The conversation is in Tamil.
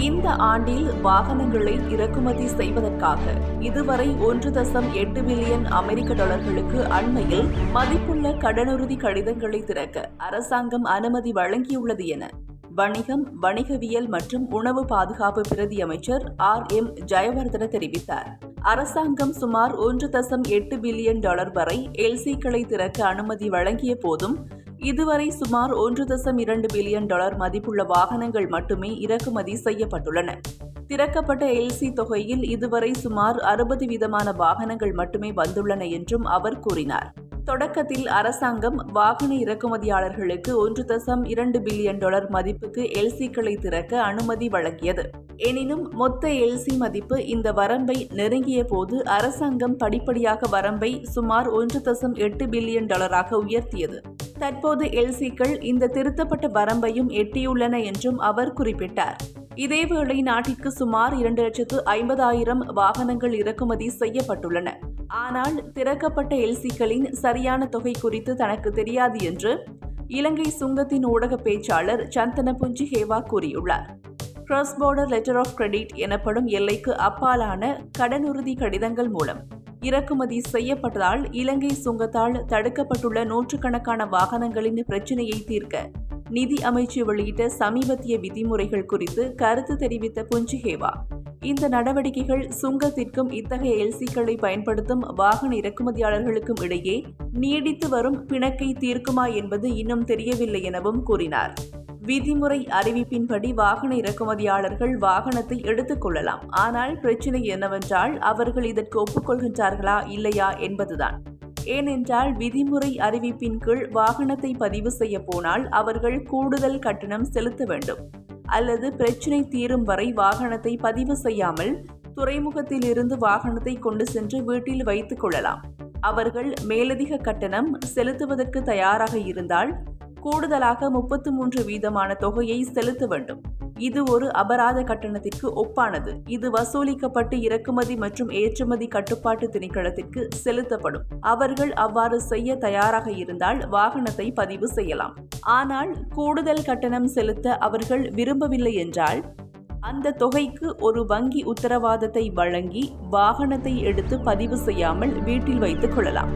இந்த ஆண்டில் வாகனங்களை இறக்குமதி செய்வதற்காக இதுவரை ஒன்று தசம் எட்டு பில்லியன் அமெரிக்க டாலர்களுக்கு அண்மையில் மதிப்புள்ள கடனுறுதி கடிதங்களை திறக்க அரசாங்கம் அனுமதி வழங்கியுள்ளது என வணிகம் வணிகவியல் மற்றும் உணவு பாதுகாப்பு பிரதி அமைச்சர் ஆர் எம் ஜெயவர்தன தெரிவித்தார். அரசாங்கம் சுமார் ஒன்று தசம் எட்டு பில்லியன் டாலர் வரை எல்சிக்களை திறக்க அனுமதி வழங்கிய போதும் இதுவரை சுமார் ஒன்று தசம் இரண்டு பில்லியன் டாலர் மதிப்புள்ள வாகனங்கள் மட்டுமே இறக்குமதி செய்யப்பட்டுள்ளன. திறக்கப்பட்ட எல்சி தொகையில் இதுவரை சுமார் அறுபது விதமான வாகனங்கள் மட்டுமே வந்துள்ளன என்றும் அவர் கூறினார். தொடக்கத்தில் அரசாங்கம் வாகன இறக்குமதியாளர்களுக்கு ஒன்று தசம் இரண்டு பில்லியன் டாலர் மதிப்புக்கு எல்சிக்களை திறக்க அனுமதி வழங்கியது. எனினும் மொத்த எல்சி மதிப்பு இந்த வரம்பை நெருங்கிய போது அரசாங்கம் படிப்படியாக வரம்பை சுமார் ஒன்று தசம் எட்டு பில்லியன் டாலராக உயர்த்தியது. தற்போது எல்சிக்கள் இந்த திருத்தப்பட்ட வரம்பையும் எட்டியுள்ளன என்றும் அவர் குறிப்பிட்டார். இதேவேளை நாட்டிற்கு சுமார் இரண்டு லட்சத்து ஐம்பதாயிரம் வாகனங்கள் இறக்குமதி செய்யப்பட்டுள்ளன. ஆனால் திறக்கப்பட்ட எல்சிக்களின் சரியான தொகை குறித்து தனக்கு தெரியாது என்று இலங்கை சுங்கத்தின் ஊடக பேச்சாளர் சந்தன புஞ்சிஹேவா கூறியுள்ளார். Cross border letter of credit எனப்படும் எல்லைக்கு அப்பாலான கடனுறுதி கடிதங்கள் மூலம் இறக்குமதி செய்யப்பட்டதால் இலங்கை சுங்கத்தால் தடுக்கப்பட்டுள்ள நூற்றுக்கணக்கான வாகனங்களின் பிரச்சினையை தீர்க்க நிதி அமைச்சு வெளியிட்ட சமீபத்திய விதிமுறைகள் குறித்து கருத்து தெரிவித்த புஞ்சிஹேவா இந்த நடவடிக்கைகள் சுங்கத்திற்கும் இத்தகைய எல்சிக்களை பயன்படுத்தும் வாகன இறக்குமதியாளர்களுக்கும் இடையே நீடித்து வரும் பிணக்கை தீர்க்குமா என்பது இன்னும் தெரியவில்லை எனவும் கூறினார். விதிமுறை அறிவிப்பின்படி வாகன இறக்குமதியாளர்கள் வாகனத்தை எடுத்துக் கொள்ளலாம். ஆனால் பிரச்சினை என்னவென்றால் அவர்கள் இதற்கு ஒப்புக்கொள்கின்றார்களா இல்லையா என்பதுதான். ஏனென்றால் விதிமுறை அறிவிப்பின் கீழ் வாகனத்தை பதிவு செய்ய போனால் அவர்கள் கூடுதல் கட்டணம் செலுத்த வேண்டும். அல்லது பிரச்சினை தீரும் வரை வாகனத்தை பதிவு செய்யாமல் துறைமுகத்தில் இருந்து வாகனத்தை கொண்டு சென்று வீட்டில் வைத்துக் கொள்ளலாம். அவர்கள் மேலதிக கட்டணம் செலுத்துவதற்கு தயாராக இருந்தால் கூடுதலாக முப்பத்து மூன்று வீதமான தொகையை செலுத்த வேண்டும். இது ஒரு அபராத கட்டணத்திற்கு ஒப்பானது. இது வசூலிக்கப்பட்டு இறக்குமதி மற்றும் ஏற்றுமதி கட்டுப்பாட்டு திணைக்களத்திற்கு செலுத்தப்படும். அவர்கள் அவ்வாறு செய்ய தயாராக இருந்தால் வாகனத்தை பதிவு செய்யலாம். ஆனால் கூடுதல் கட்டணம் செலுத்த அவர்கள் விரும்பவில்லை என்றால் அந்த தொகைக்கு ஒரு வங்கி உத்தரவாதத்தை வழங்கி வாகனத்தை எடுத்து பதிவு செய்யாமல் வீட்டில் வைத்துக் கொள்ளலாம்.